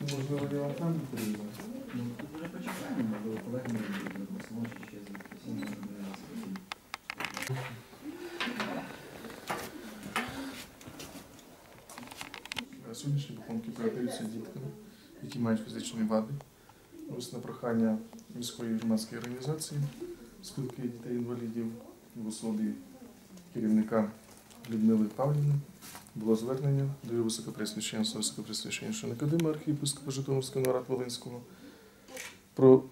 Можливо, я вам там приїду. Ну, тут вже почекаємо, бо колеги не будуть смочі ще з. Сьогоднішні пакунки передаються діткам, які мають фізичні вади. Ось на прохання міської громадської організації спілки дітей-інвалідів в особі керівника Людмили Павлівни було звернення до його високопресвященства, високопресвященства Никодима архієпископа Житомирського нарад Волинського про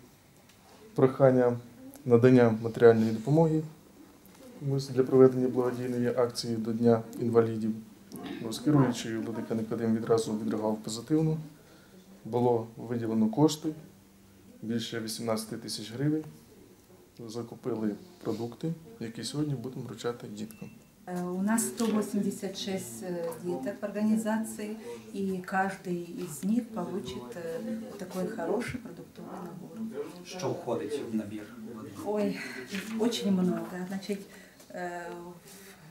прохання надання матеріальної допомоги для проведення благодійної акції до Дня інвалідів. Ось Владика Никодим відразу відреагував позитивно. Було виділено кошти більше 18 тисяч гривень Закупили продукти, які сьогодні будемо вручати діткам. Э, У нас 186 э, деток в организации, и каждый из них получит э, такой хороший продуктовый набор. Що входить в набір? Ой, очень много. Значит, э,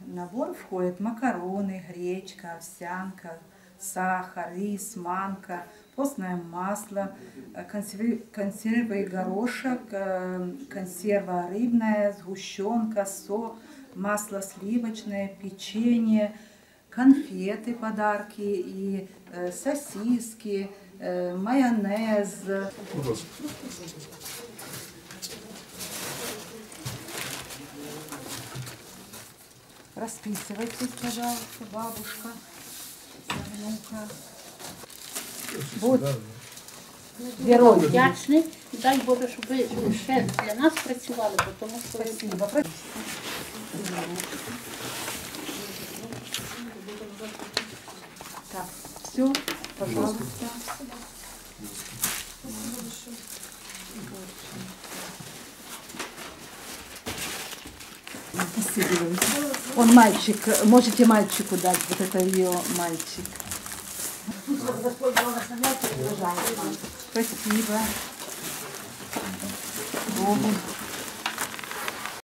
в набор входят макароны, гречка, овсянка, сахар, рис, манка, постное масло, э, консервы, консервы горошек, э, консерва рыбная, сгущенка, со, масло сливочное, печенье, конфеты, подарки и э, сосиски, майонез. Расписывайтесь, пожалуйста, бабушка, внука. Вот. Герой. вдячний. І дай Боже, щоб ви ще для нас працювали, бо тому що ви Спасибо. Так, все, пожалуйста. Спасибо. Он мальчик, можете мальчику дать, вот это ее мальчик. Спасибо. Богу.